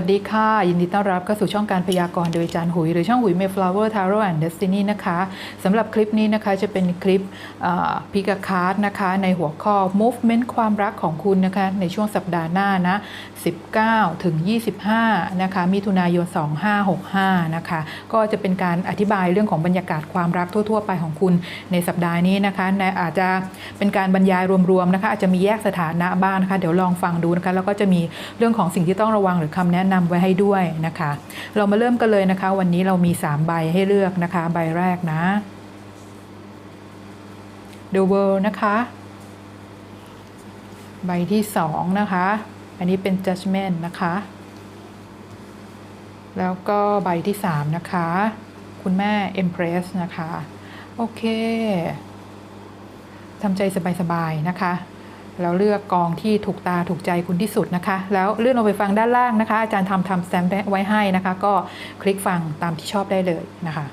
วัสดีค่ะ ยินดีต้อนรับเข้าสู่ช่องการพยากรณ์โดยอาจารย์หุย หรือช่องหุย Mayflower Tarot and Destiny นะคะสำหรับคลิปนี้นะคะจะเป็นคลิปพิกาคาร์ดนะคะ ในหัวข้อ movement ความรักของคุณนะคะ ในช่วงสัปดาห์หน้านะ 19 ถึง 25 นะคะ มิถุนายน 2565 นะคะ ก็จะเป็นการอธิบายเรื่องของบรรยากาศความรักทั่ว ๆ ไปของคุณในสัปดาห์นี้นะคะ อาจจะเป็นการบรรยายรวม ๆ นะคะ อาจจะมีแยกสถานะบ้างนะคะ เดี๋ยวลองฟังดูนะคะ แล้วก็จะมีเรื่องของสิ่งที่ต้องระวังหรือคำแนะนำไว้ให้ด้วยนะคะ เรามาเริ่มกันเลยนะคะ วันนี้เรามี 3 ใบให้เลือกนะคะ ใบแรกนะ The World นะคะ ใบที่ 2 นะคะ อันนี้เป็น Judgment นะคะ แล้วก็ใบที่ 3 นะคะ คุณแม่ Empress นะคะ โอเคทำใจสบายๆนะคะแล้วเลือกกองที่ถูกตาถูกใจคุณที่สุดนะคะ แล้วเลื่อนลงไปฟังด้านล่างนะคะ อาจารย์ทำทำแตมไว้ให้นะคะ ก็คลิกฟังตามที่ชอบได้เลยนะคะ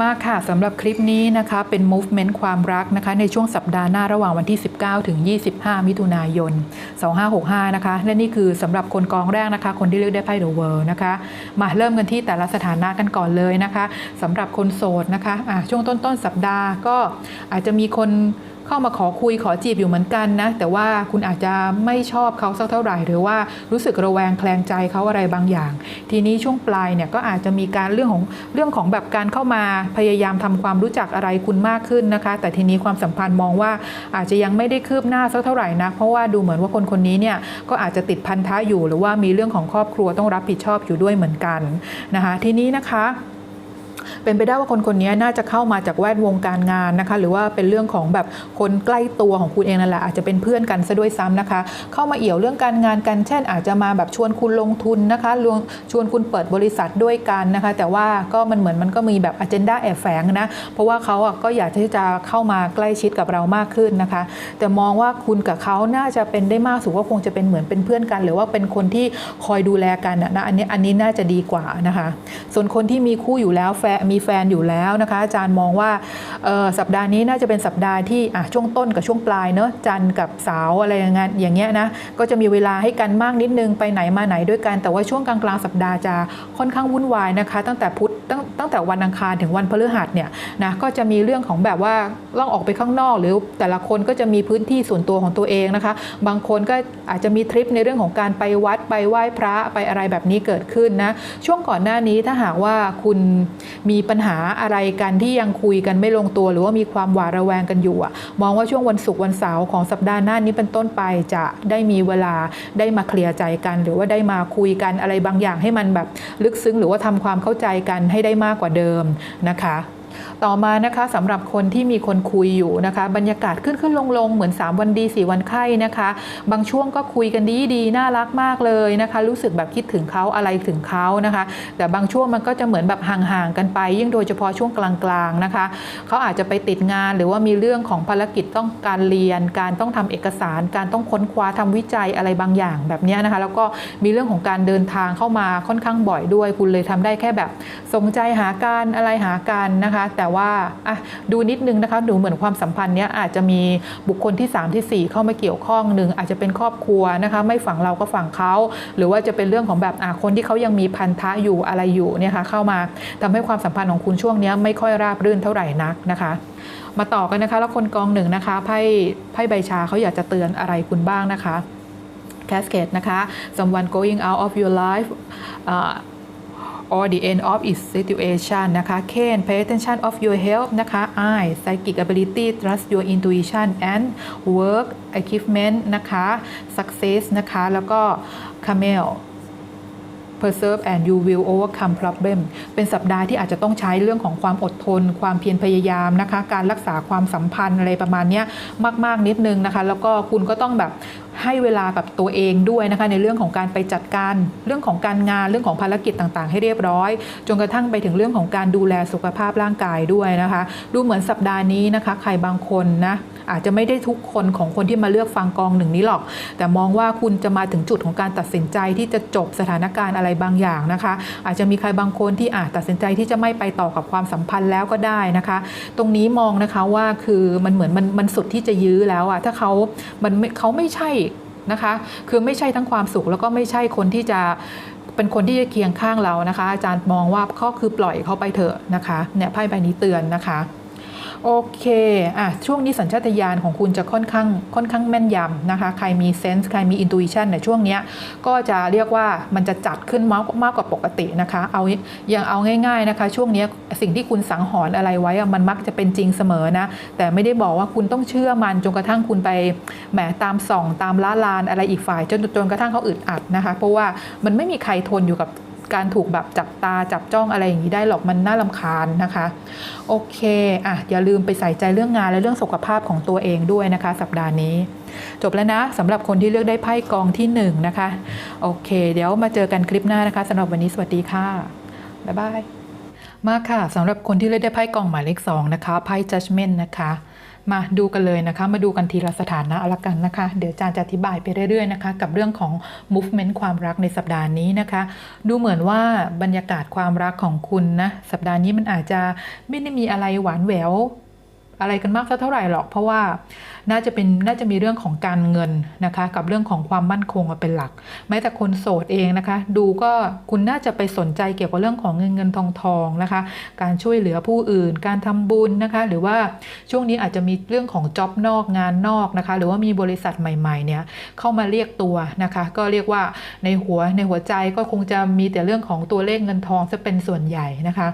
มาค่ะสำหรับคลิปนี้นะคะเป็น movement ความรักนะคะในช่วงสัปดาห์หน้าระหว่างวันที่ 19 ถึง 25 มิถุนายน 2565 นะคะ และนี่คือสำหรับคนกองแรกนะคะ คนที่เลือกได้ไพ่ The World นะคะ มาเริ่มกันที่แต่ละสถานะกันก่อนเลยนะคะสำหรับคนโสดนะคะะช่วงต้นๆสัปดาห์ก็อาจจะมีคน เข้ามาขอคุยขอจีบอยู่เหมือนกันนะ แต่ว่าคุณอาจจะไม่ชอบเขาสักเท่าไหร่ หรือว่ารู้สึกระแวงแคลงใจเขาอะไรบางอย่าง ทีนี้ช่วงปลายเนี่ยก็อาจจะมีการเรื่องของเรื่องของแบบการเข้ามาพยายามทำความรู้จักอะไรคุณมากขึ้นนะคะ แต่ทีนี้ความสัมพันธ์มองว่าอาจจะยังไม่ได้คืบหน้าสักเท่าไหร่นะเพราะว่าดูเหมือนว่าคนคนนี้เนี่ยก็อาจจะติดพันธะอยู่ หรือว่ามีเรื่องของครอบครัวต้องรับผิดชอบอยู่ด้วยเหมือนกันนะคะ ทีนี้นะคะ เป็นไปได้ว่าคนคนนี้น่าจะเข้ามาจากแวดวงการงานนะคะ หรือว่าเป็นเรื่องของแบบคนใกล้ตัวของคุณเองนั่นแหละอาจจะเป็นเพื่อนกันซะด้วยซ้ำนะคะ เข้ามาเอี่ยวเรื่องการงานกันเช่น อาจจะมาแบบชวนคุณลงทุนนะคะลวงชวนคุณเปิดบริษัทด้วยกันนะคะ แต่ว่าก็มันเหมือนมันก็มีแบบอ g e n d a แอบแฝงนะเพราะว่าเขาอะก็อยากที่จะเข้ามาใกล้ชิดกับเรามากขึ้นนะคะ แต่มองว่าคุณกับเขาน่าจะเป็นได้มากสุดว่าคงจะเป็นเหมือนเป็นเพื่อนกัน หรือว่าเป็นคนที่คอยดูแลกันนะอันนี้อันนี้น่าจะดีกว่านะคะ ส่วนคนที่มีคู่อยู่แล้วแฟนมีแฟนอยู่แล้วนะคะ อาจารย์มองว่าสัปดาห์นี้น่าจะเป็นสัปดาห์ที่ช่วงต้นกับช่วงปลายเนอะจันกับสาวอะไรอย่างเงี้ยอย่างเงี้ยนะก็จะมีเวลาให้กันมากนิดนึงไปไหนมาไหนด้วยกัน แต่ว่าช่วงกลางกลางสัปดาห์จะค่อนข้างวุ่นวายนะคะ ตั้งแต่พุธตั้งตั้งแต่วันอังคารถึงวันพฤหัสเนี่ยนะก็จะมีเรื่องของแบบว่าต้องออกไปข้างนอก หรือแต่ละคนก็จะมีพื้นที่ส่วนตัวของตัวเองนะคะ บางคนก็อาจจะมีทริปในเรื่องของการไปวัดไปไหว้พระไปอะไรแบบนี้เกิดขึ้นนะช่วงก่อนหน้านี้ถ้าหากว่าคุณมีปัญหาอะไรกันที่ยังคุยกันไม่ลงตัว หรือว่ามีความหวาดระแวงกันอยู่อะมองว่าช่วงวันศุกร์วันเสาร์ของสัปดาห์หน้านี้เป็นต้นไปจะได้มีเวลาได้มาเคลียร์ใจกัน หรือว่าได้มาคุยกันอะไรบางอย่างให้มันแบบลึกซึ้งหรือว่าทำความเข้าใจกันให้ได้มากกว่าเดิมนะคะ ต่อมานะคะสำหรับคนที่มีคนคุยอยู่นะคะ บรรยากาศขึ้นขึ้นลงลงเหมือน 3 วันดี 4 วันไข้นะคะ บางช่วงก็คุยกันดีดีน่ารักมากเลยนะคะ รู้สึกแบบคิดถึงเขาอะไรถึงเขานะคะ แต่บางช่วงมันก็จะเหมือนแบบห่างๆกันไป ยิ่งโดยเฉพาะช่วงกลางๆนะคะเขาอาจจะไปติดงานหรือว่ามีเรื่องของภารกิจต้องการเรียน การต้องทำเอกสาร การต้องค้นคว้าทำวิจัยอะไรบางอย่างแบบนี้นะคะ แล้วก็มีเรื่องของการเดินทางเข้ามาค่อนข้างบ่อยด้วย คุณเลยทำได้แค่แบบสนใจหาการอะไรหากันนะคะ แต่ว่าอะดูนิดนึงนะคะดูเหมือนความสัมพันธ์เนี้ยอาจจะมีบุคคลที่ 3 ที่ 4 เข้ามาเกี่ยวข้องหนึ่งอาจจะเป็นครอบครัวนะคะไม่ฝั่งเราก็ฝั่งเขาหรือว่าจะเป็นเรื่องของแบบอะคนที่เขายังมีพันธะอยู่อะไรอยู่เนี่ยค่ะเข้ามาทำให้ความสัมพันธ์ของคุณช่วงเนี้ยไม่ค่อยราบรื่นเท่าไหร่นักนะคะมาต่อกันนะคะ แล้วคนกองหนึ่งนะคะไพ่ไพ่ใบชาเขาอยากจะเตือนอะไรคุณบ้างนะคะ cascade นะคะ someone going out of your life อ่า or the end of its situation นะคะ Ken pay attention of your health นะคะ I psychic ability trust your intuition and work achievement นะคะ success นะคะ แล้วก็ Camel persevere and you will overcome problem เป็นสัปดาห์ที่อาจจะต้องใช้เรื่องของความอดทน ความเพียรพยายามนะคะ การรักษาความสัมพันธ์อะไรประมาณนี้มาก ๆ นิดนึงนะคะ แล้วก็คุณก็ต้องแบบให้เวลากับตัวเองด้วยนะคะในเรื่องของการไปจัดการเรื่องของการงานเรื่องของภารกิจต่างๆ ให้เรียบร้อย จนกระทั่งไปถึงเรื่องของการดูแลสุขภาพร่างกายด้วยนะคะ ดูเหมือนสัปดาห์นี้นะคะ ใครบางคนนะ อาจจะไม่ได้ทุกคนของคนที่มาเลือกฟังกองหนึ่งนี้หรอก แต่มองว่าคุณจะมาถึงจุดของการตัดสินใจที่จะจบสถานการณ์อะไรบางอย่างนะคะ อาจจะมีใครบางคนที่อาจตัดสินใจที่จะไม่ไปต่อกับความสัมพันธ์แล้วก็ได้นะคะ ตรงนี้มองนะคะว่าคือมันเหมือนมันมันสุดที่จะยื้อแล้วอะถ้าเขามันเขาไม่ใช่นะคะ คือไม่ใช่ทั้งความสุขแล้วก็ไม่ใช่คนที่จะเป็นคนที่จะเคียงข้างเรานะคะ อาจารย์มองว่าก็คือปล่อยเขาไปเถอะนะคะเนี่ยไพ่ใบนี้เตือนนะคะ โอเคอะช่วงนี้สัญชาตญาณของคุณจะค่อนข้างค่อนข้างแม่นยำนะคะ ใครมีเซนส์ใครมีอินทูอิชันเนี่ยช่วงนี้ก็จะเรียกว่ามันจะจัดขึ้นมากมากกว่าปกตินะคะ เอาอย่างเอาง่าย ๆนะคะ ช่วงนี้สิ่งที่คุณสังหรณ์อะไรไว้มันมักจะเป็นจริงเสมอนะ แต่ไม่ได้บอกว่าคุณต้องเชื่อมันจนกระทั่งคุณไปแหมตามส่อง ตามล้าลานอะไรอีกฝ่าย จนจนกระทั่งเขาอึดอัดนะคะ เพราะว่ามันไม่มีใครทนอยู่กับ การถูกแบบจับตาจับจ้องอะไรอย่างนี้ได้หรอกมันน่าลำคาญนะคะ โอเคอะอย่าลืมไปใส่ใจเรื่องงานและเรื่องสุขภาพของตัวเองด้วยนะคะ สัปดาห์นี้ จบแล้วนะสำหรับคนที่เลือกได้ไพ่กองที่หนึ่งนะคะโอเค เดี๋ยวมาเจอกันคลิปหน้านะคะสำหรับวันนี้สวัสดีค่ะบ๊ายบายมาค่ะสำหรับคนที่เลือกได้ไพ่กองหมายเลขสองนะคะไพ่ judgment นะคะ มาดูกันเลยนะคะ มาดูกันทีละสถานะละกันนะคะ เดี๋ยวอาจารย์จะอธิบายไปเรื่อยๆนะคะ กับเรื่องของ movement ความรักในสัปดาห์นี้นะคะ ดูเหมือนว่าบรรยากาศความรักของคุณนะสัปดาห์นี้มันอาจจะไม่ได้มีอะไรหวานแหวว อะไรกันมากเท่าไหร่หรอก เพราะว่าน่าจะเป็นน่าจะมีเรื่องของการเงินนะคะ กับเรื่องของความมั่นคงมาเป็นหลัก แม้แต่คนโสดเองนะคะ ดูก็คุณน่าจะไปสนใจเกี่ยวกับเรื่องของเงินเงินทองทองนะคะ การช่วยเหลือผู้อื่น การทำบุญนะคะ หรือว่าช่วงนี้อาจจะมีเรื่องของจ็อบนอกงานนอกนะคะ หรือว่ามีบริษัทใหม่ๆเนี่ยเข้ามาเรียกตัวนะคะ ก็เรียกว่าในหัวในหัวใจก็คงจะมีแต่เรื่องของตัวเลขเงินทองจะเป็นส่วนใหญ่นะคะ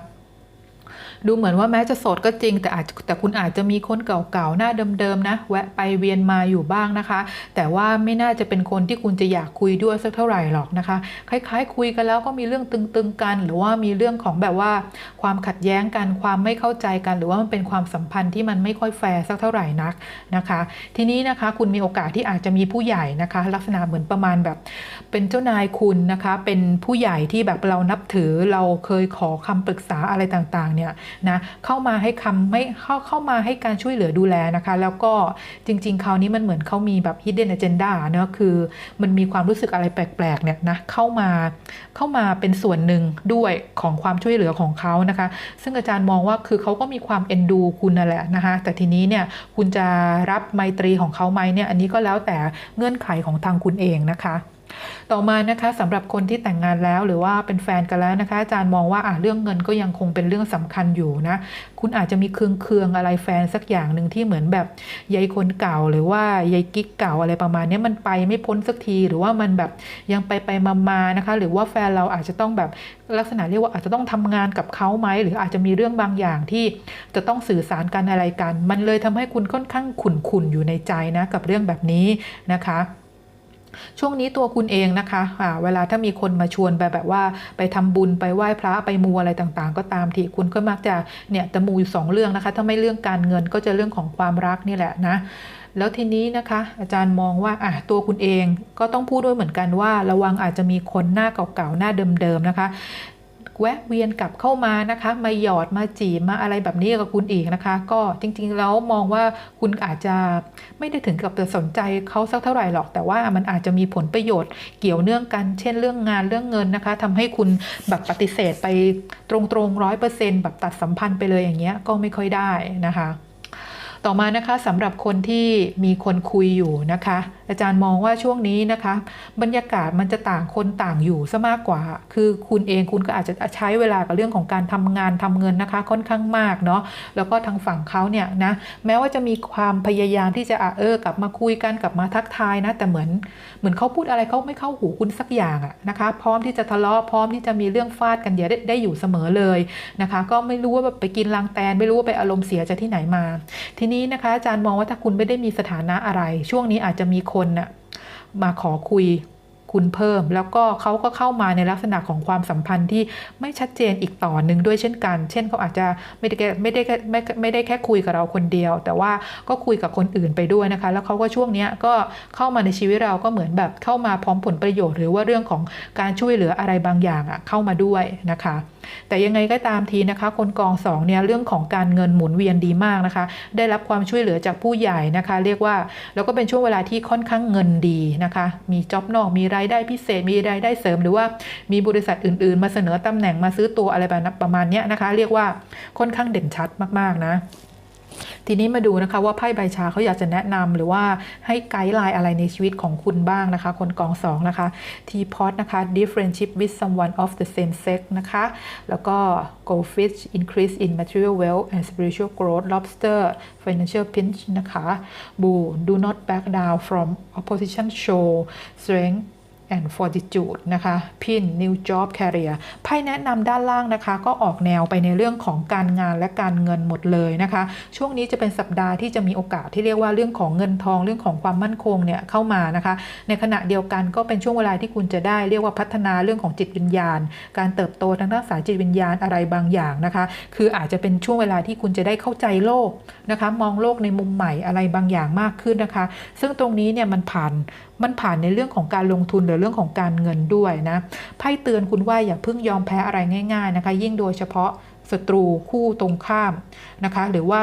ดูเหมือนว่าแม้จะโสดก็จริง แต่อาจแต่คุณอาจจะมีคนเก่าๆหน้าเดิมๆนะ แวะไปเวียนมาอยู่บ้างนะคะ แต่ว่าไม่น่าจะเป็นคนที่คุณจะอยากคุยด้วยสักเท่าไหร่หรอกนะคะ คล้ายๆ คุยกันแล้วก็มีเรื่องตึงๆกัน หรือว่ามีเรื่องของแบบว่า ความขัดแย้งกันความไม่เข้าใจกัน หรือว่ามันเป็นความสัมพันธ์ที่มันไม่ค่อยแฟร์สักเท่าไหร่นักนะคะ ทีนี้นะคะคุณมีโอกาสที่อาจจะมีผู้ใหญ่นะคะ ลักษณะเหมือนประมาณแบบ เป็นเจ้านายคุณนะคะ เป็นผู้ใหญ่ที่แบบเรานับถือเราเคยขอคำปรึกษาอะไรต่างๆเนี่ยนะเข้ามาให้คำไม่เข้าเข้ามาให้การช่วยเหลือดูแลนะคะ แล้วก็จริง ๆ คราวนี้มันเหมือนเขามีแบบ hidden agenda เนะคือมันมีความรู้สึกอะไรแปลกๆเนี่ยนะเข้ามาเข้ามาเป็นส่วนหนึ่งด้วยของความช่วยเหลือของเขานะคะ ซึ่งอาจารย์มองว่าคือเขาก็มีความเอ็นดูคุณนั่นแหละนะคะแต่ทีนี้เนี่ยคุณจะรับไมตรีของเขาไหมเนี่ยอันนี้ก็แล้วแต่เงื่อนไขของทางคุณเองนะคะ ต่อมานะคะสำหรับคนที่แต่งงานแล้วหรือว่าเป็นแฟนกันแล้วนะคะ อาจารย์มองว่าอะเรื่องเงินก็ยังคงเป็นเรื่องสำคัญอยู่นะคุณอาจจะมีเคืองเคืองอะไรแฟนสักอย่างหนึ่งที่เหมือนแบบยายคนเก่าหรือว่ายายกิ๊กเก่าอะไรประมาณนี้มันไปไม่พ้นสักที หรือว่ามันแบบยังไปไปมามานะคะ หรือว่าแฟนเราอาจจะต้องแบบลักษณะเรียกว่าอาจจะต้องทำงานกับเขาไหมหรืออาจจะมีเรื่องบางอย่างที่จะต้องสื่อสารกันอะไรกัน มันเลยทำให้คุณค่อนข้างขุ่นๆอยู่ในใจนะกับเรื่องแบบนี้นะคะ ช่วงนี้ตัวคุณเองนะคะะเวลาถ้ามีคนมาชวนไปแบบว่าไปทำบุญไปไหว้พระไปมูอะไรต่างๆ ก็ตามทีคุณก็มักจะเนี่ยจะมูอยู่สองเรื่องนะคะ ถ้าไม่เรื่องการเงินก็จะเรื่องของความรักนี่แหละนะแล้วทีนี้นะคะ อาจารย์มองว่าอะตัวคุณเองก็ต้องพูดด้วยเหมือนกันว่า ระวังอาจจะมีคนหน้าเก่าๆหน้าเดิมๆนะคะ แวะเวียนกลับเข้ามานะคะ มาหยอดมาจีบมาอะไรแบบนี้กับคุณอีกนะคะ ก็จริงๆแล้วมองว่าคุณอาจจะไม่ได้ถึงกับจะสนใจเขาสักเท่าไหร่หรอก แต่ว่ามันอาจจะมีผลประโยชน์เกี่ยวเนื่องกัน เช่นเรื่องงานเรื่องเงินนะคะทำให้คุณแบบปฏิเสธไปตรงๆร้อยเปอร์เซ็นต์แบบตัดสัมพันธ์ไปเลยอย่างเงี้ยก็ไม่ค่อยได้นะคะ ต่อมานะคะสำหรับคนที่มีคนคุยอยู่นะคะอาจารย์มองว่าช่วงนี้นะคะ บรรยากาศมันจะต่างคนต่างอยู่ซะมากกว่า คือคุณเองคุณก็อาจจะใช้เวลากับเรื่องของการทำงานทำเงินนะคะ ค่อนข้างมากเนาะแล้วก็ทางฝั่งเขาเนี่ยนะแม้ว่าจะมีความพยายามที่จะอะเออกลับมาคุยกันกลับมาทักทายนะ แต่เหมือนเหมือนเขาพูดอะไรเขาไม่เข้าหูคุณสักอย่างอะนะคะ พร้อมที่จะทะเลาะพร้อมที่จะมีเรื่องฟาดกันเดี๋ยวได้ได้อยู่เสมอเลยนะคะ ก็ไม่รู้ว่าแบบไปกินลังแตนไม่รู้ว่าไปอารมณ์เสียจากที่ไหนมา ทีนี้นะคะอาจารย์มองว่าถ้าคุณไม่ได้มีสถานะอะไร ช่วงนี้อาจจะมีคนน่ะมาขอคุยคุณเพิ่ม แล้วก็เขาก็เข้ามาในลักษณะของความสัมพันธ์ที่ไม่ชัดเจนอีกต่อหนึ่งด้วยเช่นกัน เช่นเขาอาจจะไม่ได้แค่ไม่ได้แค่ไม่ไม่ได้แค่คุยกับเราคนเดียว แต่ว่าก็คุยกับคนอื่นไปด้วยนะคะ แล้วเขาก็ช่วงนี้ก็เข้ามาในชีวิตเราก็เหมือนแบบเข้ามาพร้อมผลประโยชน์ หรือว่าเรื่องของการช่วยเหลืออะไรบางอย่างอะเข้ามาด้วยนะคะ แต่ยังไงก็ตามทีนะคะ คนกองสองเนี่ยเรื่องของการเงินหมุนเวียนดีมากนะคะ ได้รับความช่วยเหลือจากผู้ใหญ่นะคะ เรียกว่าแล้วก็เป็นช่วงเวลาที่ค่อนข้างเงินดีนะคะ มีจ็อบนอกมีรายได้พิเศษ มีรายได้เสริม หรือว่ามีบริษัทอื่น ๆ มาเสนอตำแหน่งมาซื้อตัวอะไรแบบนั้นประมาณเนี้ยนะคะ เรียกว่าค่อนข้างเด่นชัดมากๆนะ ทีนี้มาดูนะคะว่าไพ่ใบชาเขาอยากจะแนะนำหรือว่าให้ไกด์ไลน์อะไรในชีวิตของคุณบ้างนะคะ คนกองสองนะคะ Teapot นะคะ Deep friendship with someone of the same sex นะคะ แล้วก็ Goldfish increase in material wealth and spiritual growth Lobster financial pinch นะคะ Bull do not back down from opposition show strength and fortitude นะคะพิน new job career ไพ่แนะนำด้านล่างนะคะ ก็ออกแนวไปในเรื่องของการงานและการเงินหมดเลยนะคะ ช่วงนี้จะเป็นสัปดาห์ที่จะมีโอกาสที่เรียกว่าเรื่องของเงินทองเรื่องของความมั่นคงเนี่ยเข้ามานะคะ ในขณะเดียวกันก็เป็นช่วงเวลาที่คุณจะได้เรียกว่าพัฒนาเรื่องของจิตวิญญาณ การเติบโตทางด้านสายจิตวิญญาณอะไรบางอย่างนะคะ คืออาจจะเป็นช่วงเวลาที่คุณจะได้เข้าใจโลกนะคะ มองโลกในมุมใหม่อะไรบางอย่างมากขึ้นนะคะ ซึ่งตรงนี้เนี่ยมันผ่านมันผ่านในเรื่องของการลงทุนหรือรื่องของการเงินด้วยนะไพ่เตือนคุณว่าอย่าเพิ่งยอมแพ้อะไรง่าย ๆนะคะ ยิ่งโดยเฉพาะศัตรูคู่ตรงข้ามนะคะ หรือว่า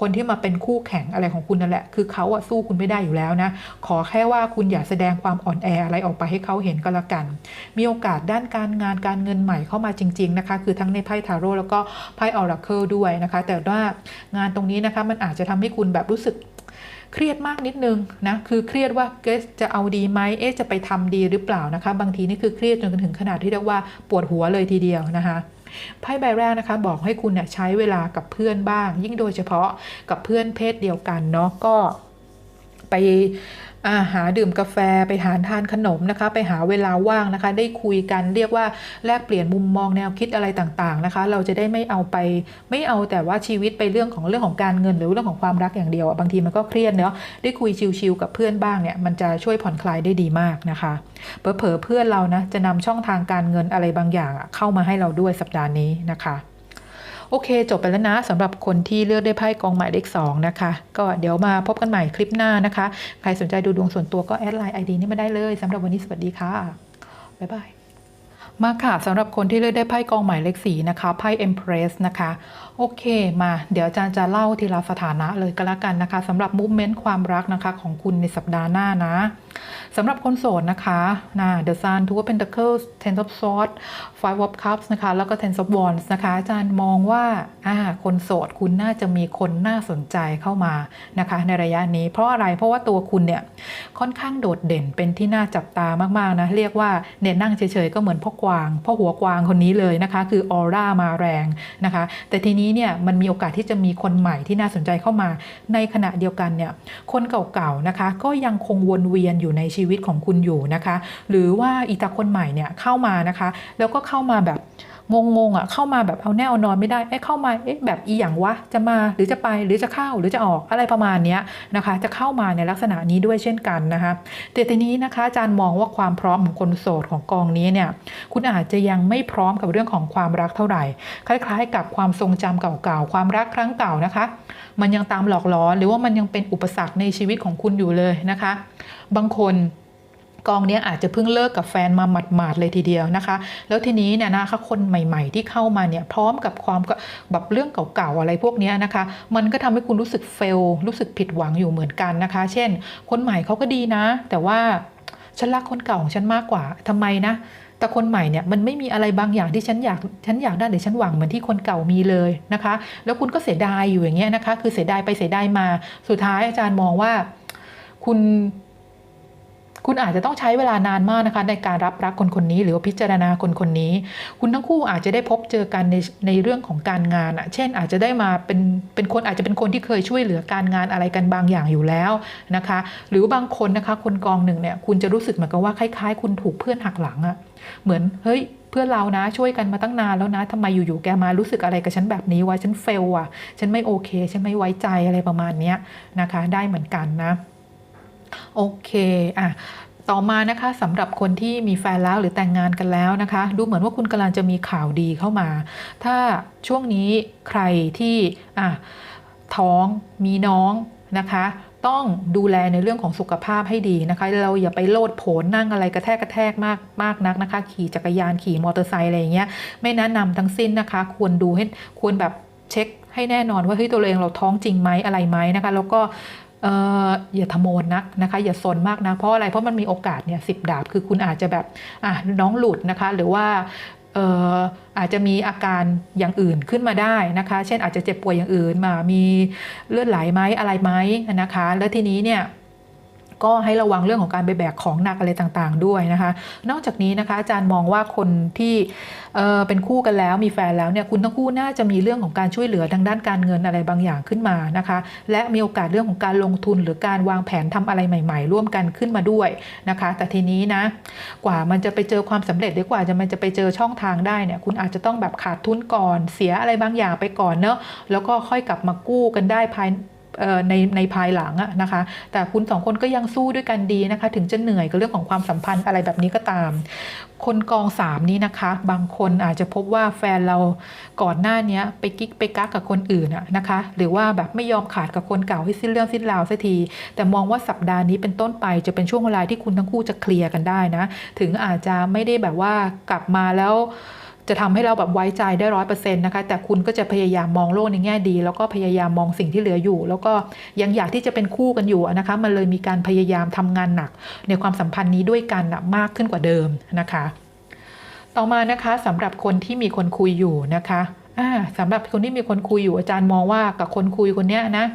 คนที่มาเป็นคู่แข่งอะไรของคุณนั่นแหละ คือเขาอะสู้คุณไม่ได้อยู่แล้วนะ ขอแค่ว่าคุณอย่าแสดงความอ่อนแออะไรออกไปให้เขาเห็นก็แล้วกัน มีโอกาสด้านการงานการเงินใหม่เข้ามาจริง ๆนะคะ คือทั้งในไพ่ทาโร่แล้วก็ไพ่ออราเคิลด้วยนะคะ แต่ว่างานตรงนี้นะคะมันอาจจะทำให้คุณแบบรู้สึก เครียดมากนิดนึงนะคือเครียดว่าเกสจะเอาดีไหมเอ๊ะจะไปทำดีหรือเปล่านะคะ บางทีนี่คือเครียดจนถึงขนาดที่เรียกว่าปวดหัวเลยทีเดียวนะคะไพ่ใบแรกนะคะ บอกให้คุณเนี่ยใช้เวลากับเพื่อนบ้าง ยิ่งโดยเฉพาะกับเพื่อนเพศเดียวกันเนาะก็ไป อาหาดื่มกาแฟไปทานทานขนมนะคะ ไปหาเวลาว่างนะคะ ได้คุยกันเรียกว่าแลกเปลี่ยนมุมมองแนวคิดอะไรต่างๆนะคะ เราจะได้ไม่เอาไปไม่เอาแต่ว่าชีวิตไปเรื่องของเรื่องของการเงิน หรือเรื่องของความรักอย่างเดียวบางทีมันก็เครียดเนาะได้คุยชิลๆกับเพื่อนบ้างเนี่ยมันจะช่วยผ่อนคลายได้ดีมากนะคะเผลอเพื่อนเรานะจะนำช่องทางการเงินอะไรบางอย่างเข้ามาให้เราด้วยสัปดาห์นี้นะคะ โอเค จบไปแล้วนะสำหรับคนที่เลือกได้ไพ่กองหมายเลข2นะคะ ก็เดี๋ยวมาพบกันใหม่คลิปหน้านะคะ ใครสนใจดูดวงส่วนตัวก็แอดไลน์ไอดีนี้มาได้เลยสำหรับวันนี้สวัสดีค่ะ บ๊ายบาย มาค่ะสำหรับคนที่เลือกได้ไพ่กองหมายเลขสีนะคะไพ่ Empress นะคะ โอเคมา เดี๋ยวอาจารย์จะเล่าทีละสถานะเลยก็แล้วกันนะคะสำหรับมูฟเมนต์ความรักนะคะของคุณในสัปดาห์หน้านะสำหรับคนโสดนะคะนะ The Sun Two of Pentacles Ten of Swords Five of Cups นะคะ แล้วก็ Ten of Wands นะคะ อาจารย์มองว่าอ่าคนโสดคุณน่าจะมีคนน่าสนใจเข้ามานะคะ ในระยะนี้ เพราะอะไรเพราะว่าตัวคุณเนี่ยค่อนข้างโดดเด่นเป็นที่น่าจับตามากๆนะเรียกว่าเนี่ยนั่งเฉยๆก็เหมือนพ่อกวางพ่อหัวกวางคนนี้เลยนะคะ คือออร่ามาแรงนะคะ แต่ทีนี้เนี่ยมันมีโอกาสที่จะมีคนใหม่ที่น่าสนใจเข้ามา ในขณะเดียวกันเนี่ยคนเก่าๆนะคะ ก็ยังคงวนเวียนอยู่ในชีวิตของคุณอยู่นะคะ หรือว่าอีตาคนใหม่เนี่ยเข้ามานะคะ แล้วก็เข้ามาแบบ งงๆอะเข้ามาแบบเอาแน่เอานอนไม่ได้เอ๊ะเข้ามาเอ๊ะแบบอีหยังวะจะมาหรือจะไปหรือจะเข้าหรือจะออกอะไรประมาณนี้นะคะ จะเข้ามาในลักษณะนี้ด้วยเช่นกันนะคะแต่ทีนี้นะคะอาจารย์มองว่าความพร้อมของคนโสดของกองนี้เนี่ยคุณอาจจะยังไม่พร้อมกับเรื่องของความรักเท่าไหร่ คล้ายๆ กับความทรงจำเก่าๆความรักครั้งเก่านะคะ มันยังตามหลอกหลอนหรือว่ามันยังเป็นอุปสรรคในชีวิตของคุณอยู่เลยนะคะ บางคน กองนี้อาจจะเพิ่งเลิกกับแฟนมาหมาดๆเลยทีเดียวนะคะ แล้วทีนี้เนี่ยนะคะคนใหม่ ๆ ที่เข้ามาเนี่ยพร้อมกับความก็แบบเรื่องเก่าๆอะไรพวกนี้นะคะ มันก็ทำให้คุณรู้สึกเฟลรู้สึกผิดหวังอยู่เหมือนกันนะคะ เช่น คนใหม่เขาก็ดีนะ แต่ว่าฉันรักคนเก่าของฉันมากกว่าทำไมนะแต่คนใหม่เนี่ยมันไม่มีอะไรบางอย่างที่ฉันอยากฉันอยากได้หรือฉันหวังเหมือนที่คนเก่ามีเลยนะคะ แล้วคุณก็เสียดายอยู่อย่างเงี้ยนะคะ คือเสียดายไปเสียดายมา สุดท้ายอาจารย์มองว่า คุณ คุณอาจจะต้องใช้เวลานานมากนะคะในการรับรักคนคนนี้หรือว่าพิจารณาคนคนนี้ คุณทั้งคู่อาจจะได้พบเจอกันในในเรื่องของการงานอะเช่นอาจจะได้มาเป็นเป็นคนอาจจะเป็นคนที่เคยช่วยเหลือการงานอะไรกันบางอย่างอยู่แล้วนะคะ หรือบางคนนะคะ คนกองหนึ่งเนี่ยคุณจะรู้สึกเหมือนกับว่าคล้าย ๆ คุณถูกเพื่อนหักหลังอะเหมือนเฮ้ยเพื่อนเรานะช่วยกันมาตั้งนานแล้วนะทำไมอยู่ๆแกมารู้สึกอะไรกับฉันแบบนี้วะฉันเฟลอะฉันไม่โอเค ฉันไม่ไว้ใจอะไรประมาณนี้นะคะ ได้เหมือนกันนะ โอเคอะต่อมานะคะสำหรับคนที่มีแฟนแล้วหรือแต่งงานกันแล้วนะคะ ดูเหมือนว่าคุณกำลังจะมีข่าวดีเข้ามา ถ้าช่วงนี้ใครที่อะท้องมีน้องนะคะต้องดูแลในเรื่องของสุขภาพให้ดีนะคะ เราอย่าไปโลดโผนนั่งอะไรกระแทกกระแทกมากมากนักนะคะ ขี่จักรยานขี่มอเตอร์ไซค์อะไรอย่างเงี้ยไม่แนะนำทั้งสิ้นนะคะ ควรดูให้ควรแบบเช็คให้แน่นอนว่าเฮ้ยตัวเองเราท้องจริงไหมอะไรไหมนะคะ แล้วก็ อย่าทะโมนนักนะคะ อย่าสนมากนะเพราะอะไรเพราะมันมีโอกาสเนี่ยสิบดาบคือคุณอาจจะแบบอะน้องหลุดนะคะ หรือว่าอาจจะมีอาการอย่างอื่นขึ้นมาได้นะคะ เช่นอาจจะเจ็บป่วยอย่างอื่นมามีเลือดไหลไหมอะไรไหมนะคะ แล้วทีนี้เนี่ย ก็ให้ระวังเรื่องของการไปแบกของหนักอะไรต่างๆ ด้วยนะคะ นอกจากนี้นะคะอาจารย์มองว่าคนที่เเป็นคู่กันแล้วมีแฟนแล้วเนี่ยคุณทั้งคู่น่าจะมีเรื่องของการช่วยเหลือทางด้านการเงินอะไรบางอย่างขึ้นมานะคะ และมีโอกาสเรื่องของการลงทุนหรือการวางแผนทำอะไรใหม่ ๆ ร่วมกันขึ้นมาด้วยนะคะ แต่ทีนี้นะกว่ามันจะไปเจอความสำเร็จหรือกว่าจะมันจะไปเจอช่องทางได้เนี่ยคุณอาจจะต้องแบบขาดทุนก่อนเสียอะไรบางอย่างไปก่อนเนอะแล้วก็ค่อยกลับมากู้กันได้ภาย ในในภายหลังอะนะคะ แต่คุณสองคนก็ยังสู้ด้วยกันดีนะคะ ถึงจะเหนื่อยกับเรื่องของความสัมพันธ์อะไรแบบนี้ก็ตาม คนกองสามนี้นะคะ บางคนอาจจะพบว่าแฟนเราก่อนหน้านี้ไปกิ๊กไปกักกับคนอื่นอะนะคะ หรือว่าแบบไม่ยอมขาดกับคนเก่าให้สิ้นเรื่องสิ้นราวสักที แต่มองว่าสัปดาห์นี้เป็นต้นไปจะเป็นช่วงเวลาที่คุณทั้งคู่จะเคลียร์กันได้นะ ถึงอาจจะไม่ได้แบบว่ากลับมาแล้ว จะทำให้เราแบบไว้ใจได้ร้อยเปอร์เซ็นต์นะคะแต่คุณก็จะพยายามมองโลกในแง่ดี แล้วก็พยายามมองสิ่งที่เหลืออยู่ แล้วก็ยังอยากที่จะเป็นคู่กันอยู่นะคะมันเลยมีการพยายามทำงานหนัก ในความสัมพันธ์นี้ด้วยกันนะมากขึ้นกว่าเดิมนะคะ ต่อมานะคะสำหรับคนที่มีคนคุยอยู่นะคะอ่าสำหรับคนที่มีคนคุยอยู่อาจารย์มองว่ากับคนคุยคนเนี้ยนะ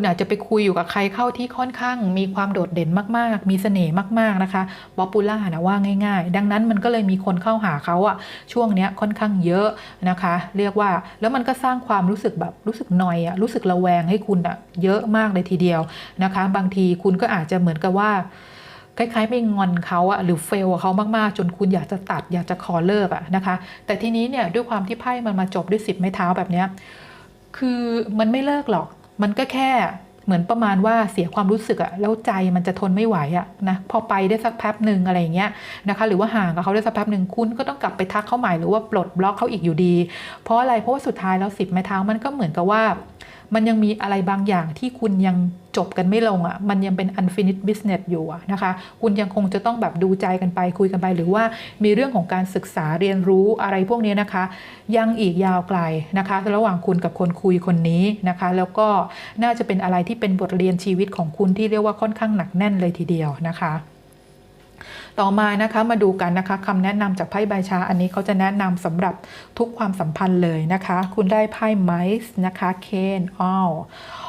คุณอาจจะไปคุยอยู่กับใครเข้าที่ค่อนข้าง มีความโดดเด่นมากๆ มีเสน่ห์มากๆนะคะป๊อปปูล่านะว่าง่าย ๆ ดังนั้นมันก็เลยมีคนเข้าหาเขาอะช่วงเนี้ยค่อนข้างเยอะนะคะ เรียกว่าแล้วมันก็สร้างความรู้สึกแบบรู้สึกหน่อยอะรู้สึกระแวงให้คุณอะเยอะมากเลยทีเดียวนะคะ บางทีคุณก็อาจจะเหมือนกับว่าคล้ายๆไม่งอนเขาอะหรือเฟลเขามากๆ จนคุณอยากจะตัดอยากจะขอเลิกอะนะคะ แต่ทีนี้เนี่ยด้วยความที่ไพ่มันมาจบด้วยสิบไม้เท้าแบบเนี้ยคือมันไม่เลิกหรอก มันก็แค่เหมือนประมาณว่าเสียความรู้สึกอะแล้วใจมันจะทนไม่ไหวอะนะพอไปได้สักแป๊บหนึ่งอะไรอย่างเงี้ยนะคะ หรือว่าห่างกับเขาได้สักแป๊บหนึ่งคุณก็ต้องกลับไปทักเขาใหม่หรือว่าปลดบล็อกเขาอีกอยู่ดี เพราะอะไรเพราะว่าสุดท้ายแล้วสิบไม้เท้ามันก็เหมือนกับว่า มันยังมีอะไรบางอย่างที่คุณยังจบกันไม่ลงอะ่ะ มันยังเป็น unfinished business อยู่นะคะ คุณยังคงจะต้องแบบดูใจกันไปคุยกันไป หรือว่ามีเรื่องของการศึกษาเรียนรู้อะไรพวกนี้นะคะ ยังอีกยาวไกลนะคะ ระหว่างคุณกับคนคุยคนนี้นะคะ แล้วก็น่าจะเป็นอะไรที่เป็นบทเรียนชีวิตของคุณที่เรียกว่าค่อนข้างหนักแน่นเลยทีเดียวนะคะ ต่อมานะคะมาดูกันนะคะคำแนะนำจากไพ่ใบชา อันนี้เขาจะแนะนำสำหรับทุกความสัมพันธ์เลยนะคะ คุณได้ไพ่ไมส์นะคะเคนออล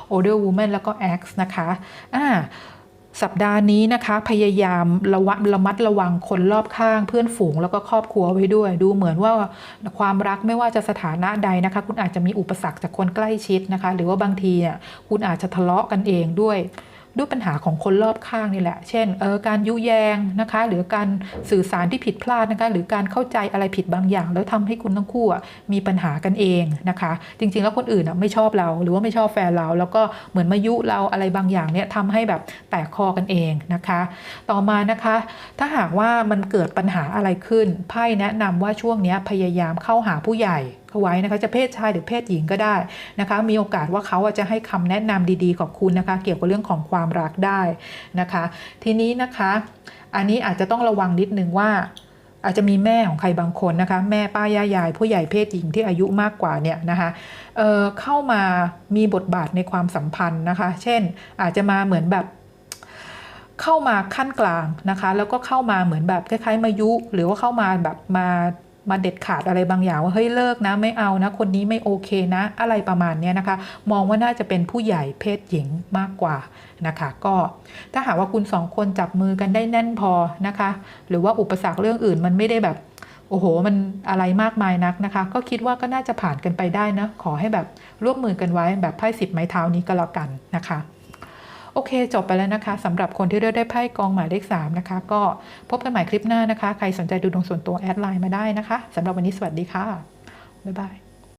โอเดอร์วูแมนแล้วก็แอ็กซ์นะคะอ่าสัปดาห์นี้นะคะ พยายามระวัดระมัดระวังคนรอบข้างเพื่อนฝูงแล้วก็ครอบครัวไว้ด้วย ดูเหมือนว่าความรักไม่ว่าจะสถานะใดนะคะ คุณอาจจะมีอุปสรรคจากคนใกล้ชิดนะคะ หรือว่าบางทีอะคุณอาจจะทะเลาะกันเองด้วย ด้วยปัญหาของคนรอบข้างนี่แหละ เช่นเออการยุแยงนะคะ หรือการสื่อสารที่ผิดพลาดนะคะ หรือการเข้าใจอะไรผิดบางอย่าง แล้วทำให้คุณทั้งคู่มีปัญหากันเองนะคะ จริง ๆ แล้วคนอื่นไม่ชอบเรา หรือว่าไม่ชอบแฟนเรา แล้วก็เหมือนมายุเราอะไรบางอย่างเนี่ยทำให้แบบแตกคอกันเองนะคะ ต่อมานะคะ ถ้าหากว่ามันเกิดปัญหาอะไรขึ้นไพ่แนะนำว่าช่วงนี้พยายามเข้าหาผู้ใหญ่ ไว้นะคะจะเพศชายหรือเพศหญิงก็ได้นะคะ มีโอกาสว่าเขาจะให้คำแนะนำดีๆ กับคุณนะคะ เกี่ยวกับเรื่องของความรักได้นะคะ ทีนี้นะคะ อันนี้อาจจะต้องระวังนิดนึงว่าอาจจะมีแม่ของใครบางคนนะคะ แม่ป้าย่ายาย ผู้ใหญ่เพศหญิงที่อายุมากกว่าเนี่ยนะคะเเข้ามามีบทบาทในความสัมพันธ์นะคะ เช่นอาจจะมาเหมือนแบบเข้ามาขั้นกลางนะคะ แล้วก็เข้ามาเหมือนแบบคล้ายๆมายุ หรือว่าเข้ามาแบบมา มาเด็ดขาดอะไรบางอย่างว่าเฮ้ยเลิกนะไม่เอานะ คนนี้ไม่โอเคนะ อะไรประมาณนี้นะคะ มองว่าน่าจะเป็นผู้ใหญ่เพศหญิงมากกว่านะคะ ก็ถ้าหากว่าคุณสองคนจับมือกันได้แน่นพอนะคะ หรือว่าอุปสรรคเรื่องอื่นมันไม่ได้แบบโอ้โห มันอะไรมากมายนักนะคะ ก็คิดว่าก็น่าจะผ่านกันไปได้นะ ขอให้แบบร่วมมือกันไว้แบบไพ่สิบไม้เท้านี้ก็แล้วกันนะคะ โอเค จบไปแล้วนะคะสำหรับคนที่เลือกได้ไพ่กองหมายเลข3นะคะ ก็พบกันใหม่คลิปหน้านะคะ ใครสนใจดูดวงส่วนตัวแอดไลน์มาได้นะคะสำหรับวันนี้สวัสดีค่ะบ๊ายบาย